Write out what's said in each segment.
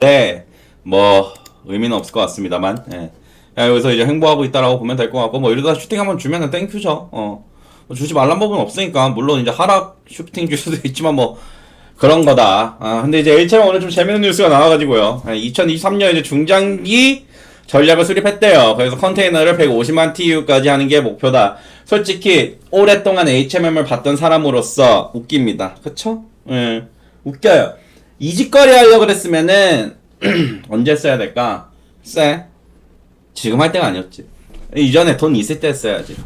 네, 뭐 의미는 없을 것 같습니다만. 예. 야, 여기서 이제 행보하고 있다라고 보면 될 것 같고 뭐 이러다 슈팅 한번 주면은 땡큐죠. 어. 뭐 주지 말란 법은 없으니까 물론 이제 하락 슈팅 줄 수도 있지만 뭐 그런 거다. 아, 근데 이제 일체는 오늘 좀 재밌는 뉴스가 나와가지고요. 2023년 이제 중장기 전략을 수립했대요. 그래서 컨테이너를 150만 TU까지 하는 게 목표다. 솔직히 오랫동안 HMM을 봤던 사람으로서 웃깁니다. 그쵸? 예. 웃겨요. 이직거리 하려고 그랬으면은 언제 써야 될까? 쎄. 지금 할 때가 아니었지. 이전에 돈 있을 때 써야지.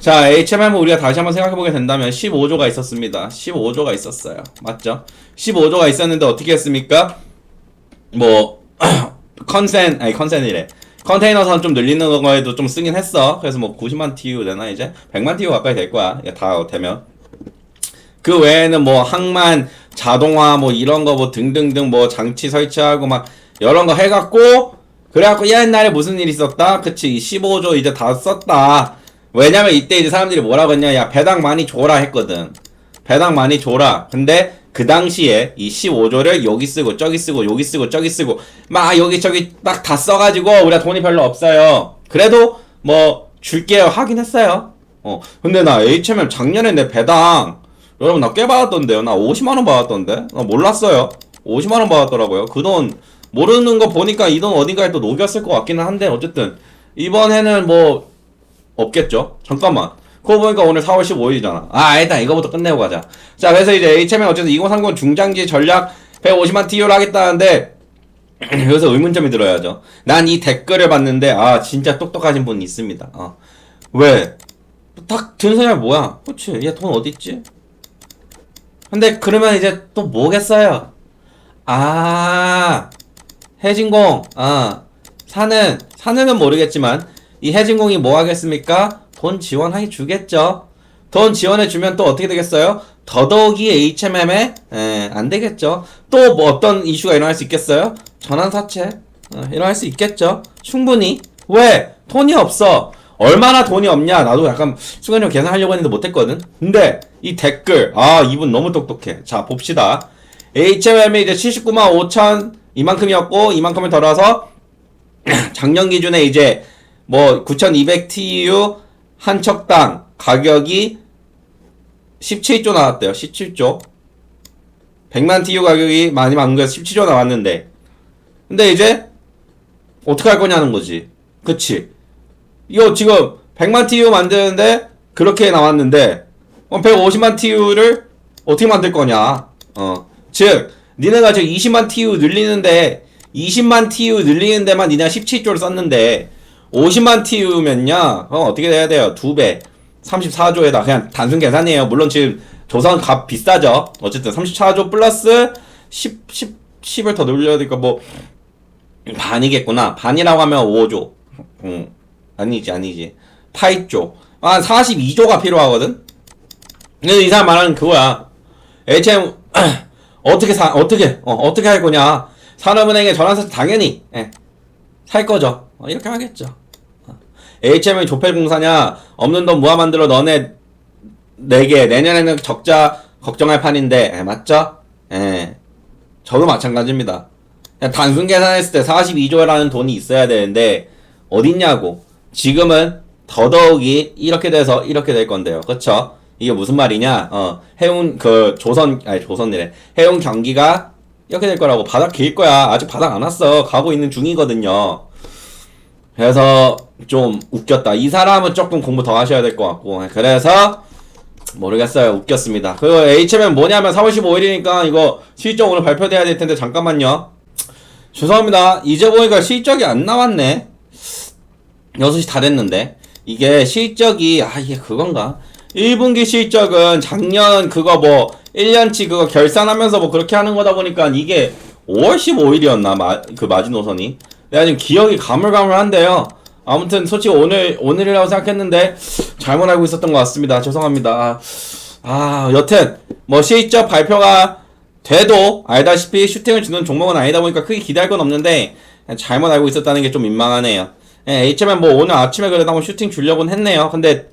자, HMM 우리가 다시 한번 생각해보게 된다면 15조가 있었습니다. 15조가 있었어요. 맞죠? 15조가 있었는데 어떻게 했습니까? 뭐, 컨센, 아니 컨센이래. 컨테이너 선 좀 늘리는 거에도 좀 쓰긴 했어. 그래서 뭐 90만 TU 되나 이제? 100만 TU 가까이 될 거야. 다 되면. 그 외에는 뭐 항만, 자동화 뭐 이런 거 뭐 등등등 뭐 장치 설치하고 막 이런 거 해갖고 그래갖고 옛날에 무슨 일 있었다? 그치 이 15조 이제 다 썼다. 왜냐면 이때 이제 사람들이 뭐라고 했냐 야 배당 많이 줘라 했거든. 배당 많이 줘라. 근데 그 당시에 이 15조를 여기 쓰고 저기 쓰고 여기 쓰고 저기 쓰고 막 여기 저기 딱 다 써가지고 우리가 돈이 별로 없어요. 그래도 뭐 줄게요 하긴 했어요. 어 근데 나 HMM 작년에 내 배당 여러분 나 꽤 받았던데요. 나 50만 원 받았던데. 나 몰랐어요. 50만 원 받았더라고요. 그 돈 모르는 거 보니까 이 돈 어딘가에 또 녹였을 것 같기는 한데 어쨌든 이번에는 뭐 없겠죠. 잠깐만. 그거 보니까 오늘 4월 15일이잖아. 아, 일단 이거부터 끝내고 가자. 자, 그래서 이제 HM은 어쨌든 2030 중장기 전략 150만 TU를 하겠다는데 여기서 의문점이 들어야죠. 난 이 댓글을 봤는데 아, 진짜 똑똑하신 분 있습니다. 어. 왜? 딱 드는 생각이 뭐야? 그치, 얘 돈 어딨지? 근데 그러면 이제 또 뭐겠어요? 아, 해진공, 아, 사는, 사는은 모르겠지만, 이 해진공이 뭐 하겠습니까? 돈 지원하게 주겠죠. 돈 지원해 주면 또 어떻게 되겠어요? 더더욱이 HMM에 에, 안 되겠죠. 또 뭐 어떤 이슈가 일어날 수 있겠어요? 전환 사채 어, 일어날 수 있겠죠. 충분히 왜 돈이 없어? 얼마나 돈이 없냐? 나도 약간 순간적으로 계산하려고 했는데 못했거든. 근데 이 댓글 아 이분 너무 똑똑해. 자 봅시다. HMM이 이제 79만 5천 이만큼이었고 이만큼을 덜어서 작년 기준에 이제 뭐 9,200 TU 한 척당 가격이 17조 나왔대요. 17조. 100만 TU 가격이 많이 만겨서 17조 나왔는데. 근데 이제 어떻게 할 거냐는 거지. 그치? 이거 지금 100만 TU 만드는데 그렇게 나왔는데 어, 150만 TU를 어떻게 만들 거냐? 어. 즉 니네가 지금 20만 TU 늘리는데 20만 TU 늘리는 데만 니네가 17조를 썼는데 50만 TU면요. 어, 어떻게 돼야 돼요? 두 배. 34조에다 그냥 단순 계산이에요. 물론 지금 조선 값 비싸죠. 어쨌든 34조 플러스 10 10 10을 더 늘려야 되니까 뭐 반이겠구나. 반이라고 하면 5조. 음. 아니지 아니지. 8조. 한 42조가 필요하거든. 근데 이 사람 말하는 그거야. HM 어떻게 사 어떻게 어, 어떻게 할 거냐? 산업은행에 전환사채 당연히 예, 살 거죠. 어, 이렇게 하겠죠. 어. HM이 조폐공사냐? 없는 돈 모아 만들어 너네 내게 내년에는 적자 걱정할 판인데 예, 맞죠? 예. 저도 마찬가지입니다. 그냥 단순 계산했을 때 42조라는 돈이 있어야 되는데 어딨냐고. 지금은 더더욱이 이렇게 돼서 이렇게 될 건데요. 그쵸? 이게 무슨 말이냐? 어, 해운 그 조선 아니 조선이래. 해운 경기가 이렇게 될 거라고 바닥 길 거야. 아직 바닥 안 왔어. 가고 있는 중이거든요. 그래서 좀 웃겼다. 이 사람은 조금 공부 더 하셔야 될 것 같고. 그래서 모르겠어요. 웃겼습니다. 그 HM은 뭐냐면 4월 15일이니까 이거 실적 오늘 발표돼야 될 텐데 잠깐만요. 죄송합니다. 이제 보니까 실적이 안 나왔네. 6시 다 됐는데. 이게 실적이, 아, 이게 그건가? 1분기 실적은 작년 그거 뭐, 1년치 그거 결산하면서 뭐 그렇게 하는 거다 보니까 이게 5월 15일이었나, 마, 그 마지노선이. 내가 지금 기억이 가물가물한데요. 아무튼 솔직히 오늘, 오늘이라고 생각했는데, 잘못 알고 있었던 것 같습니다. 죄송합니다. 아, 아 여튼, 뭐 실적 발표가 돼도 알다시피 슈팅을 주는 종목은 아니다 보니까 크게 기대할 건 없는데 잘못 알고 있었다는 게 좀 민망하네요. 예, HM은 뭐 오늘 아침에 그래도 한번 슈팅 주려고는 했네요. 근데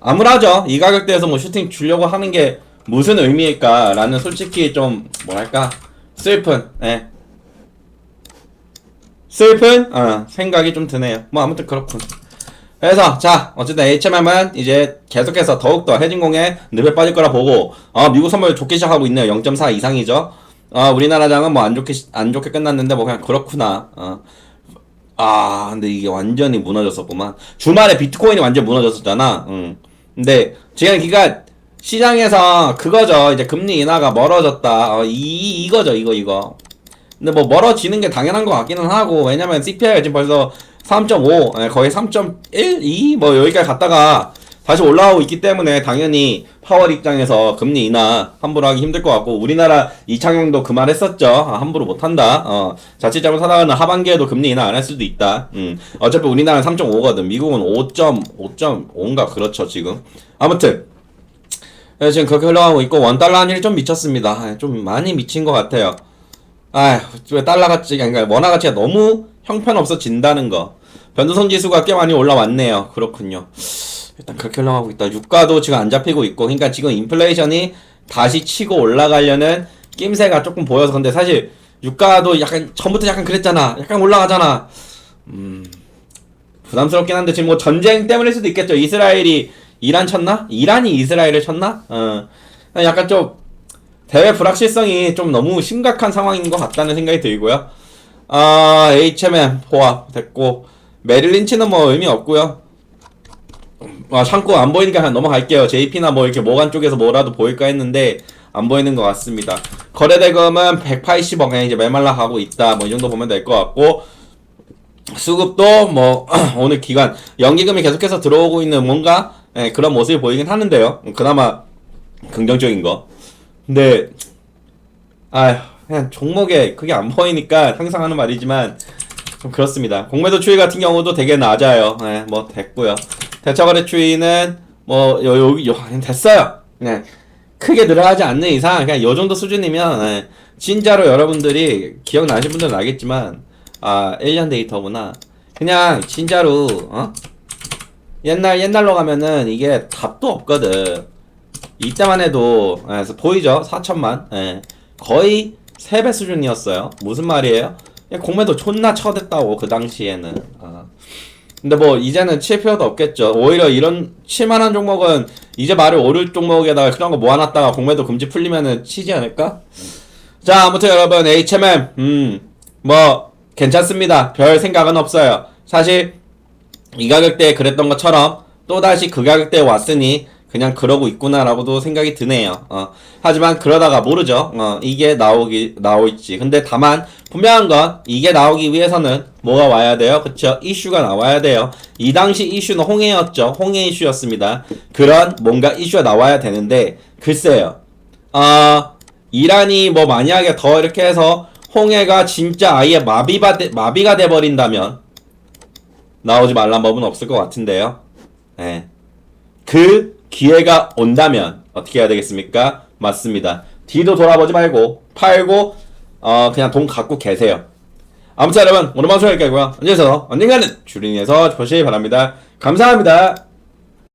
암울하죠. 이 가격대에서 뭐 슈팅 주려고 하는 게 무슨 의미일까라는 솔직히 좀 뭐랄까 슬픈 예. 슬픈 어, 생각이 좀 드네요. 뭐 아무튼 그렇군. 그래서 자 어쨌든 HMM은 이제 계속해서 더욱더 해진공에 늪에 빠질 거라 보고 어, 미국 선물 좋게 시작하고 있네요. 0.4 이상이죠. 어, 우리나라장은 뭐 안 좋게 시- 안 좋게 끝났는데 뭐 그냥 그렇구나. 어. 아 근데 이게 완전히 무너졌었구만. 주말에 비트코인이 완전 무너졌었잖아. 응. 근데 지금 그니까 시장에서 그거죠. 이제 금리 인하가 멀어졌다. 어, 이 이거죠. 이거 이거. 근데 뭐 멀어지는 게 당연한 것 같기는 하고 왜냐면 CPI가 지금 벌써 3.5 예, 거의 3.1, 2 뭐 여기까지 갔다가 다시 올라오고 있기 때문에 당연히 파월 입장에서 금리 인하 함부로 하기 힘들 것 같고 우리나라 이창용도 그 말 했었죠. 아, 함부로 못 한다. 어, 자칫 잘못하다가는 하반기에도 금리 인하 안 할 수도 있다. 음, 어차피 우리나라는 3.5거든. 미국은 5.5.5인가 그렇죠 지금. 아무튼 예, 지금 그렇게 흘러가고 있고 원 달러 환율이 좀 미쳤습니다. 아, 좀 많이 미친 것 같아요. 아휴, 왜 달러 가치, 그러니까 원화 가치가 너무 형편없어진다는 거. 변동성 지수가 꽤 많이 올라왔네요. 그렇군요. 일단 그렇게 흘러가고 있다. 유가도 지금 안 잡히고 있고, 그러니까 지금 인플레이션이 다시 치고 올라가려는 낌새가 조금 보여서, 근데 사실 유가도 약간 전부터 약간 그랬잖아. 약간 올라가잖아. 음, 부담스럽긴 한데 지금 뭐 전쟁 때문일 수도 있겠죠. 이스라엘이 이란 쳤나? 이란이 이스라엘을 쳤나? 어, 약간 좀 대외 불확실성이 좀 너무 심각한 상황인 것 같다는 생각이 들고요. 아, HMM 포함 됐고 메릴린치는 뭐 의미 없고요. 아, 참고 안 보이니까 그냥 넘어갈게요. JP나 뭐 이렇게 모간 쪽에서 뭐라도 보일까 했는데 안 보이는 것 같습니다. 거래 대금은 180억 그냥 이제 메말라 가고 있다. 뭐 이 정도 보면 될 것 같고 수급도 뭐 오늘 기간 연기금이 계속해서 들어오고 있는 뭔가 예, 그런 모습이 보이긴 하는데요. 그나마 긍정적인 거. 근데 아휴 그냥 종목에 그게 안 보이니까 항상 하는 말이지만 좀 그렇습니다. 공매도 추이 같은 경우도 되게 낮아요. 네, 뭐 됐고요. 대차거래 추이는 뭐요 그냥 됐어요. 그냥 크게 늘어나지 않는 이상 그냥 요 정도 수준이면 네, 진짜로 여러분들이 기억나신 분들은 알겠지만 아 1년 데이터구나. 그냥 진짜로 어? 옛날 옛날로 가면은 이게 답도 없거든. 이때만 해도 예, 그래서 보이죠? 4천만 예. 거의 3배 수준이었어요 무슨 말이에요? 예, 공매도 존나 쳐댔다고 그 당시에는 아. 근데 뭐 이제는 칠 필요도 없겠죠. 오히려 이런 칠만한 종목은 이제 말을 오를 종목에다가 그런 거 모아놨다가 공매도 금지 풀리면은 치지 않을까? 자 아무튼 여러분 HMM 음뭐 괜찮습니다. 별 생각은 없어요. 사실 이 가격대에 그랬던 것처럼 또다시 그 가격대에 왔으니 그냥 그러고 있구나라고도 생각이 드네요. 어. 하지만 그러다가 모르죠. 어, 이게 나오기 나올지. 근데 다만 분명한 건 이게 나오기 위해서는 뭐가 와야 돼요? 그쵸? 이슈가 나와야 돼요. 이 당시 이슈는 홍해였죠. 홍해 이슈였습니다. 그런 뭔가 이슈가 나와야 되는데 글쎄요. 어, 이란이 뭐 만약에 더 이렇게 해서 홍해가 진짜 아예 마비가 돼, 마비가 돼 버린다면 나오지 말란 법은 없을 것 같은데요. 네. 그 기회가 온다면 어떻게 해야 되겠습니까? 맞습니다. 뒤도 돌아보지 말고 팔고 어 그냥 돈 갖고 계세요. 아무튼 여러분 오늘 방송 여기까지고요. 언제서 언젠가는 주린이에서 보시기 바랍니다. 감사합니다.